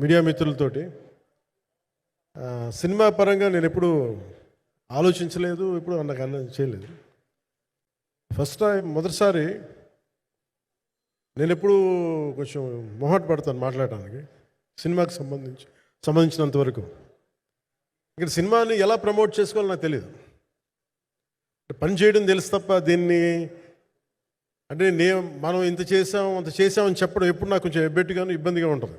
Media మిత్రులతోటి cinema పరంగా నేను ఎప్పుడు ఆలోచించలేదు ఎప్పుడు నాకు అన్న చేయలేదు. ఫస్ట్ టైం మొదటిసారి నేను ఎప్పుడు కొంచెం మొహాట్ పడతాను మాట్లాడటానికి సినిమాకి సంబంధించి సంబంధించినంత వరకు. ఇక్కడ సినిమాని ఎలా ప్రమోట్ చేసుకోవాలో నాకు తెలియదు పని చేయడం తెలుసు తప్ప దీన్ని అంటే నే మనం ఇంత చేసాం అంత చేసామని చెప్పడం ఎప్పుడు నాకు కొంచెం ఎబ్బెట్టుగాను ఇబ్బందిగా ఉంటుంది.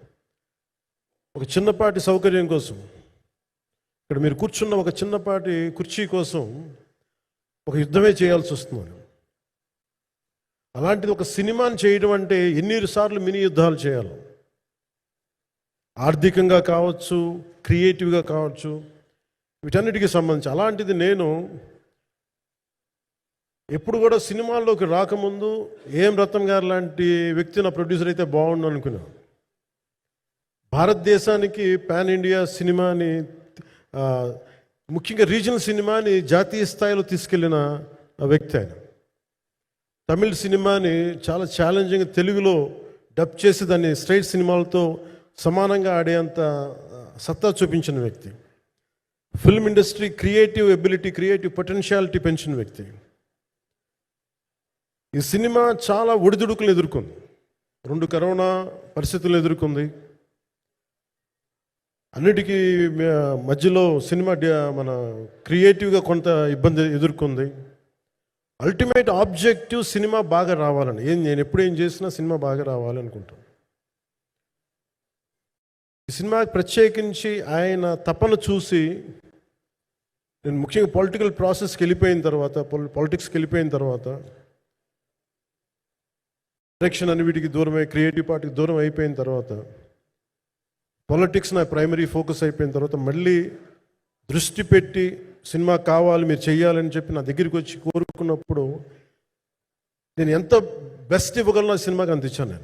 ఒక చిన్నపాటి సౌకర్యం కోసం ఇక్కడ మీరు కూర్చున్న ఒక చిన్నపాటి కుర్చీ కోసం ఒక యుద్ధమే చేయాల్సి వస్తున్నాను అలాంటిది ఒక సినిమాని చేయడం అంటే ఎన్నిసార్లు మినీ యుద్ధాలు చేయాలి. ఆర్థికంగా కావచ్చు క్రియేటివ్గా కావచ్చు వీటన్నిటికి సంబంధించి. అలాంటిది నేను ఎప్పుడు కూడా సినిమాల్లోకి రాకముందు ఏం రత్నం గారు లాంటి వ్యక్తి నా ప్రొడ్యూసర్ అయితే బాగుండు అనుకున్నాను. భారతదేశానికి పాన్ ఇండియా సినిమాని ముఖ్యంగా రీజనల్ సినిమాని జాతీయ స్థాయిలో తీసుకెళ్ళిన వ్యక్తి ఆయన. తమిళ సినిమాని చాలా ఛాలెంజింగ్ తెలుగులో డబ్ చేసి దాన్ని స్ట్రైట్ సినిమాలతో సమానంగా ఆడేంత సత్తా చూపించిన వ్యక్తి. Film industry creative ability creative potentiality పెంచిన వ్యక్తి. ఈ సినిమా చాలా ఒడిదుడుకులు ఎదుర్కొంది. రెండు కరోనా పరిస్థితులు ఎదుర్కొంది. అన్నిటికీ మధ్యలో సినిమా మన క్రియేటివ్గా కొంత ఇబ్బంది ఎదుర్కొంది. అల్టిమేట్ ఆబ్జెక్టివ్ సినిమా బాగా రావాలని. ఏం నేను ఎప్పుడు ఏం చేసినా సినిమా బాగా రావాలనుకుంటాను ఈ సినిమా ప్రత్యేకించి ఆయన తపన చూసి నేను ముఖ్యంగా పొలిటికల్ ప్రాసెస్కి వెళ్ళిపోయిన తర్వాత పొలిటిక్స్కి వెళ్ళిపోయిన తర్వాత డైరెక్షన్ అని వీటికి దూరమై క్రియేటివ్ పార్టీకి దూరం అయిపోయిన తర్వాత పొలిటిక్స్ నా ప్రైమరీ ఫోకస్ అయిపోయిన తర్వాత మళ్ళీ దృష్టి పెట్టి సినిమా కావాలి మీరు చెయ్యాలని చెప్పి నా దగ్గరికి వచ్చి కోరుకున్నప్పుడు నేను ఎంత బెస్ట్ ఇవ్వగలను ఆ సినిమాకి అంత ఇచ్చాను నేను.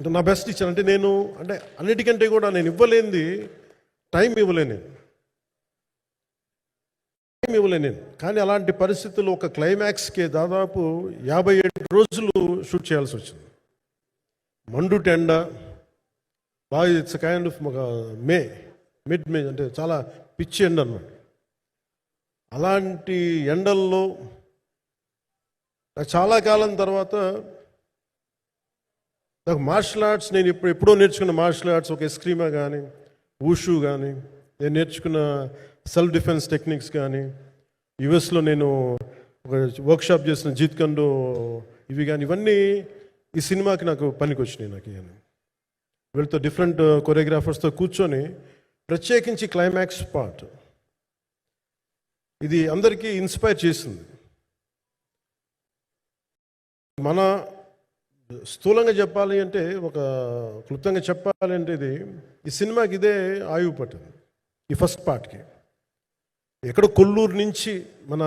అంటే నా బెస్ట్ ఇచ్చాను. అంటే నేను అంటే అన్నిటికంటే కూడా నేను ఇవ్వలేనిది టైం ఇవ్వలేను నేను. టైం ఇవ్వలేను నేను. కానీ అలాంటి పరిస్థితుల్లో ఒక క్లైమాక్స్కి దాదాపు యాభై ఏడు రోజులు షూట్ చేయాల్సి వచ్చింది. మండు టెండా బాగా ఇట్స్ కైండ్ ఆఫ్ ఒక మే మిడ్ మే అంటే చాలా పిచ్చి ఎండ అన్నమాట. అలాంటి ఎండల్లో నాకు చాలా కాలం తర్వాత నాకు మార్షల్ ఆర్ట్స్ నేను ఇప్పుడు ఎప్పుడో నేర్చుకున్న మార్షల్ ఆర్ట్స్ ఒక ఎస్క్రీమా కానీ ఊషు కానీ నేను నేర్చుకున్న సెల్ఫ్ డిఫెన్స్ టెక్నిక్స్ కానీ యుఎస్లో నేను ఒక వర్క్షాప్ చేసిన జీత్ కండు ఇవి కానీ ఇవన్నీ ఈ సినిమాకి నాకు పనికి వచ్చినాయి నాకు ఇవన్నీ వీళ్ళతో డిఫరెంట్ కొరియోగ్రాఫర్స్తో uh, కూర్చొని ప్రత్యేకించి క్లైమాక్స్ పార్ట్ ఇది అందరికీ ఇన్స్పైర్ చేసింది. మన స్థూలంగా చెప్పాలి అంటే ఒక క్లుప్తంగా చెప్పాలి అంటే ఇది ఈ సినిమాకి ఇదే ఆయువు పట్టింది. ఈ ఫస్ట్ పార్ట్కి ఎక్కడో కొల్లూరు నుంచి మన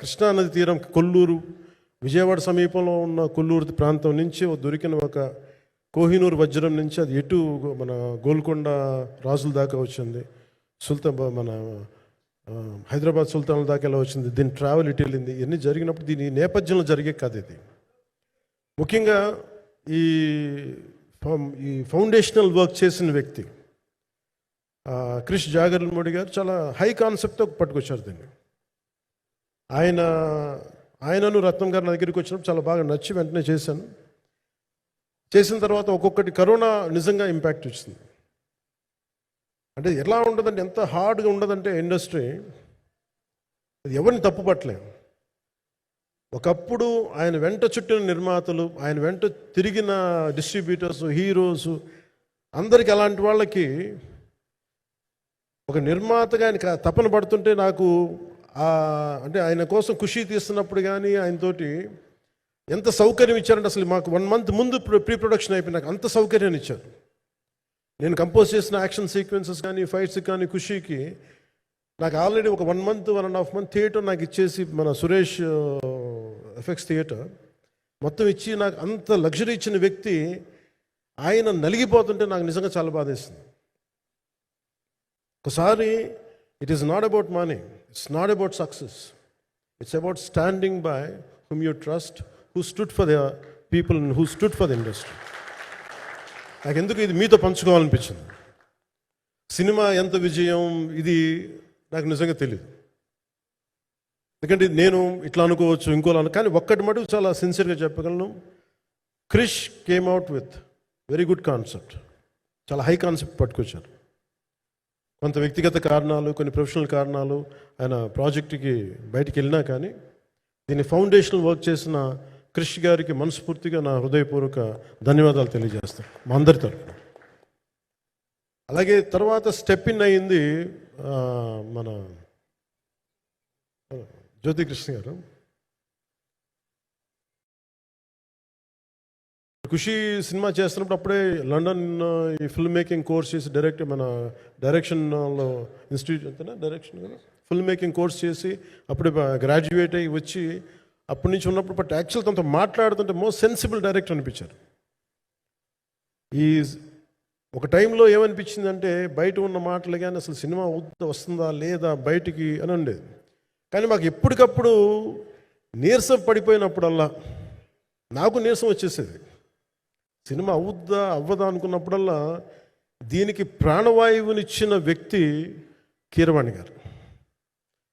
కృష్ణానది తీరం కొల్లూరు విజయవాడ సమీపంలో ఉన్న కొల్లూరు ప్రాంతం నుంచి దొరికిన ఒక కోహినూర్ వజ్రం నుంచి అది ఎటు మన గోల్కొండ రాజుల దాకా వచ్చింది. సుల్తాన్ బ- మన హైదరాబాద్ సుల్తాన్ల దాకా ఎలా వచ్చింది? దీని ట్రావెల్ ఇటు వెళ్ళింది? ఇవన్నీ జరిగినప్పుడు దీని నేపథ్యంలో జరిగే కథ ఇది. ముఖ్యంగా ఈ ఈ ఫౌండేషనల్ వర్క్ చేసిన వ్యక్తి క్రిష్ క్రిష్ మోడీ గారు చాలా హై కాన్సెప్ట్తో పట్టుకొచ్చారు దీన్ని. ఆయన ఆయనను రత్నం గారు నా దగ్గరికి వచ్చినప్పుడు చాలా బాగా నచ్చి వెంటనే చేశాను. చేసిన తర్వాత ఒక్కొక్కటి కరోనా నిజంగా ఇంపాక్ట్ ఇచ్చింది. అంటే ఎలా ఉండదంటే ఎంత హార్డ్గా ఉండదంటే ఇండస్ట్రీ ఎవరిని తప్పుపట్టలేము. ఒకప్పుడు ఆయన వెంట చుట్టిన నిర్మాతలు ఆయన వెంట తిరిగిన డిస్ట్రిబ్యూటర్స్ హీరోస్ అందరికి అలాంటి వాళ్ళకి ఒక నిర్మాతగా ఆయన తపన పడుతుంటే నాకు అంటే ఆయన కోసం ఖుషి తీస్తున్నప్పుడు కానీ ఆయనతోటి ఎంత సౌకర్యం ఇచ్చారంటే అసలు మాకు వన్ మంత్ ముందు ప్రీ ప్రొడక్షన్ అయిపోయి నాకు అంత సౌకర్యాన్ని ఇచ్చారు. నేను కంపోజ్ చేసిన యాక్షన్ సీక్వెన్సెస్ కానీ ఫైట్స్ కానీ ఖుషీకి నాకు ఆల్రెడీ ఒక one month one and half month theatre నాకు ఇచ్చేసి మన సురేష్ ఎఫెక్ట్స్ థియేటర్ మొత్తం ఇచ్చి నాకు అంత లగ్జరీ ఇచ్చిన వ్యక్తి ఆయన నలిగిపోతుంటే నాకు నిజంగా చాలా బాధేస్తుంది ఒకసారి it is not about money it's not about success it's about standing by whom you trust who stood for the people who stood for the industry నాకు ఎందుకు ఇది మీతో పంచుకోవాలనిపించింది? సినిమా ఎంత విజయం ఇది నాకు నిజంగా తెలియదు ఎందుకంటే నేను ఇట్లా అనుకోవచ్చు ఇంకోలా అను కానీ ఒక్కటి మటుకు చాలా సిన్సియర్గా చెప్పగలను. Krish came out with very good concept చాలా హై కాన్సెప్ట్ పట్టుకొచ్చారు. కొంత వ్యక్తిగత కారణాలు కొన్ని ప్రొఫెషనల్ కారణాలు ఆయన ప్రాజెక్టుకి బయటికి వెళ్ళినా కానీ దీన్ని ఫౌండేషనల్ వర్క్ చేసిన క్రిష్ గారికి మనస్ఫూర్తిగా నా హృదయపూర్వక ధన్యవాదాలు తెలియజేస్తాను మా అందరి తరఫున అలాగే తర్వాత స్టెప్ ఇన్ అయింది మన జ్యోతి కృష్ణ గారు. ఖుషి సినిమా చేస్తున్నప్పుడు అప్పుడే లండన్ ఈ ఫిల్మ్ మేకింగ్ కోర్స్ చేసి డైరెక్ట్ మన డైరెక్షన్లో ఇన్స్టిట్యూట్ అంతేనా? డైరెక్షన్ ఫిల్మ్ మేకింగ్ కోర్స్ చేసి అప్పుడే గ్రాడ్యుయేట్ అయ్యి వచ్చి అప్పటి నుంచి ఉన్నప్పుడు బట్ యాక్చువల్ తనతో మాట్లాడుతుంటే మోస్ట్ సెన్సిబుల్ డైరెక్టర్ అనిపించారు. ఈ ఒక టైంలో ఏమనిపించిందంటే బయట ఉన్న మాటలు కానీ అసలు సినిమా వస్తుందా లేదా బయటికి అని ఉండేది. కానీ మాకు ఎప్పటికప్పుడు నీరసం పడిపోయినప్పుడల్లా నాకు నీరసం వచ్చేసేది. సినిమా అవుద్దా అవ్వదా అనుకున్నప్పుడల్లా దీనికి ప్రాణవాయువునిచ్చిన వ్యక్తి కీరవాణి గారు.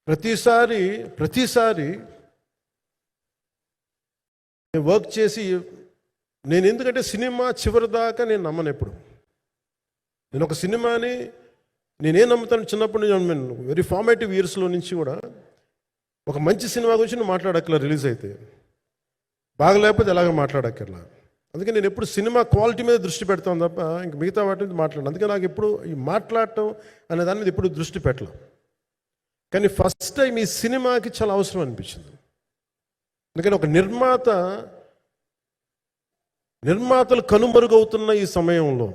ప్రతిసారి ప్రతిసారి నేను వర్క్ చేసి నేను ఎందుకంటే సినిమా చివరి దాకా నేను నమ్మను ఎప్పుడు. నేను ఒక సినిమాని నేనేం నమ్ముతాను చిన్నప్పటి నుంచి వెరీ ఫార్మేటివ్ ఇయర్స్లో నుంచి కూడా ఒక మంచి సినిమా గురించి నువ్వు మాట్లాడక్కర్లా రిలీజ్ అయితే. బాగలేకపోతే ఎలాగ మాట్లాడక్కర్లా. అందుకే నేను ఎప్పుడు సినిమా క్వాలిటీ మీద దృష్టి పెడతాను తప్ప ఇంక మిగతా వాటి మీద మాట్లాడను. అందుకే నాకు ఎప్పుడు ఈ మాట్లాడటం అనే దాని మీద ఎప్పుడు దృష్టి పెట్టలేం. కానీ ఫస్ట్ టైం ఈ సినిమాకి చాలా అవసరం అనిపించింది. అందుకని ఒక నిర్మాత నిర్మాతలు కనుమరుగవుతున్న ఈ సమయంలో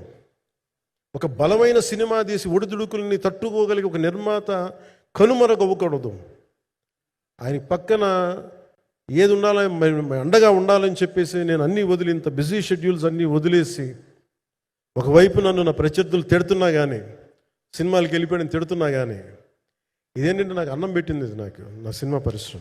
ఒక బలమైన సినిమా తీసి ఒడిదుడుకుల్ని తట్టుకోగలిగే ఒక నిర్మాత కనుమరుగవ్వకూడదు. ఆయన పక్కన ఏది ఉండాలని మరి అండగా ఉండాలని చెప్పేసి నేను అన్నీ వదిలి ఇంత బిజీ షెడ్యూల్స్ అన్నీ వదిలేసి ఒకవైపు నన్ను నా ప్రత్యర్థులు తిడుతున్నా కానీ సినిమాలకు వెళ్ళిపోయిన తిడుతున్నా కానీ ఇదేంటంటే నాకు అన్నం పెట్టింది నాకు నా సినిమా పరిశ్రమ.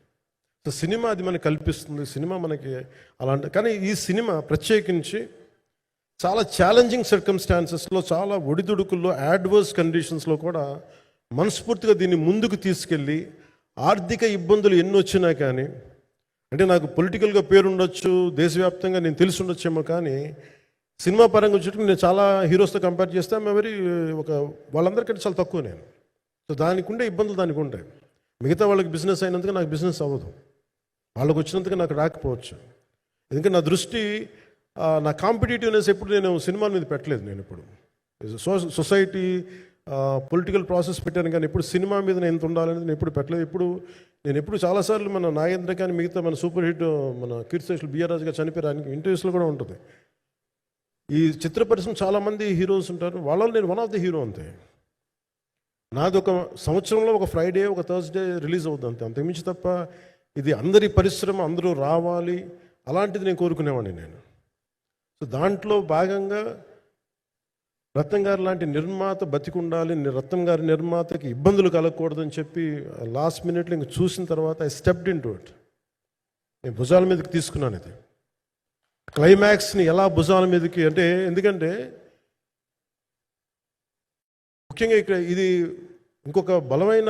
so cinema అది మనకు కల్పిస్తుంది. సినిమా మనకి అలాంటి కానీ ఈ సినిమా ప్రత్యేకించి చాలా ఛాలెంజింగ్ సర్కమ్స్టాన్సెస్లో చాలా ఒడిదుడుకుల్లో యాడ్వర్స్ కండిషన్స్లో కూడా మనస్ఫూర్తిగా దీన్ని ముందుకు తీసుకెళ్ళి ఆర్థిక ఇబ్బందులు ఎన్ని వచ్చినా కానీ అంటే నాకు పొలిటికల్గా పేరుండొచ్చు దేశవ్యాప్తంగా నేను తెలిసి ఉండొచ్చేమో కానీ సినిమా పరంగా వచ్చేటప్పుడు నేను చాలా హీరోస్తో కంపేర్ చేస్తే వెరీ ఒక వాళ్ళందరికంటే చాలా తక్కువ నేను. సో దానికి ఉండే ఇబ్బందులు దానికి ఉంటాయి. మిగతా వాళ్ళకి బిజినెస్ అయినందుకు నాకు బిజినెస్ అవ్వదు. వాళ్ళకి వచ్చినందుకు నాకు రాకపోవచ్చు. ఎందుకంటే నా దృష్టి నా కాంపిటేటివ్నెస్ ఎప్పుడు నేను సినిమాల మీద పెట్టలేదు నేను ఇప్పుడు సో సొసైటీ పొలిటికల్ ప్రాసెస్ పెట్టాను కానీ ఎప్పుడు సినిమా మీద నేను ఎంత ఉండాలనేది నేను ఎప్పుడు పెట్టలేదు. ఇప్పుడు నేను ఎప్పుడు చాలాసార్లు మన నాగేంద్ర కానీ మిగతా మన సూపర్ హిట్ మన కీర్తిశేషులు బిఆర్ రాజు గారు చనిపోయారు. ఇంటర్వ్యూస్లో కూడా ఉంటుంది. ఈ చిత్ర పరిశ్రమ చాలామంది హీరోస్ ఉంటారు. వాళ్ళలో నేను వన్ ఆఫ్ ది హీరో అంతే. నాది ఒక సంవత్సరంలో ఒక ఫ్రైడే ఒక థర్స్డే రిలీజ్ అవుతుంది అంతే. అంతకుమించి తప్ప ఇది అందరి పరిశ్రమ అందరూ రావాలి. అలాంటిది నేను కోరుకునేవాడిని నేను. సో దాంట్లో భాగంగా రత్నం గారు లాంటి నిర్మాత బతికుండాలి రత్నం గారి నిర్మాతకి ఇబ్బందులు కలగకూడదని చెప్పి లాస్ట్ మినిట్లో ఇంక చూసిన తర్వాత I stepped in to it నేను భుజాల మీదకి తీసుకున్నాను ఇది. క్లైమాక్స్ని ఎలా భుజాల మీదకి అంటే ఎందుకంటే ముఖ్యంగా ఇక్కడ ఇది ఇంకొక బలమైన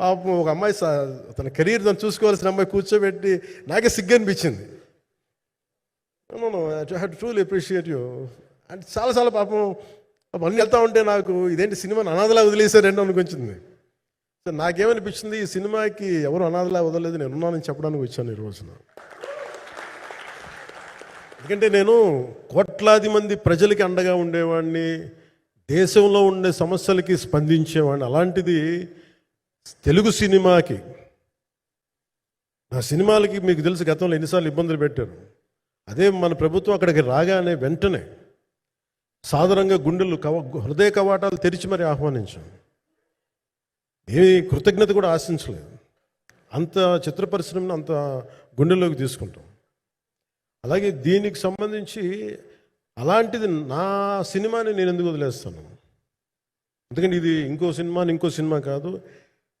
పాపం ఒక అమ్మాయి తన కెరీర్ తను చూసుకోవాల్సిన అమ్మాయి కూర్చోబెట్టి నాకే సిగ్గు అనిపించింది. హ్యాడ్ ట్రూలీ అప్రిషియేట్ యూ అంటే చాలా చాలా పాపం అన్నీ వెళ్తూ వెళ్తా ఉంటే నాకు ఇదేంటి సినిమాని అనాథలా వదిలేశారండి అనుకుంటుంది సో నాకేమనిపించింది ఈ సినిమాకి ఎవరు అనాథలా వదలలేదు నేను ఉన్నానని చెప్పడానికి వచ్చాను ఈ రోజున. ఎందుకంటే నేను కోట్లాది మంది ప్రజలకి అండగా ఉండేవాడిని దేశంలో ఉండే సమస్యలకి స్పందించేవాడిని. అలాంటిది తెలుగు సినిమాకి నా సినిమాలకి మీకు తెలుసు గతంలో ఎన్నిసార్లు ఇబ్బందులు పెట్టారు అదే మన ప్రభుత్వం అక్కడికి రాగానే వెంటనే సాధారణంగా గుండెలు కవ హృదయ కవాటాలు తెరిచి మరి ఆహ్వానించాం ఏమీ కృతజ్ఞత కూడా ఆశించలేదు. అంత చిత్ర పరిశ్రమను అంత గుండెల్లోకి తీసుకుంటాం. అలాగే దీనికి సంబంధించి అలాంటిది నా సినిమాని నేను ఎందుకు వదిలేస్తాను? ఎందుకంటే ఇది ఇంకో సినిమా ఇంకో సినిమా కాదు.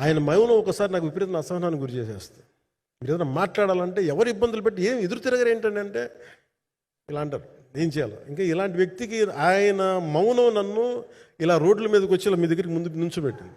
ఆయన మౌనం ఒకసారి నాకు విపరీతం అసహనానికి గురి చేసేస్తుంది. మీరు ఏదైనా మాట్లాడాలంటే ఎవరు ఇబ్బందులు పెట్టి ఏం ఎదురు తిరగరు ఏంటంటే అంటే ఇలా అంటారు. ఏం చేయాలి? ఇంకా ఇలాంటి వ్యక్తికి ఆయన మౌనం నన్ను ఇలా రోడ్ల మీదకి వచ్చి ఇలా మీ దగ్గరికి ముందు నుంచోబెట్టింది.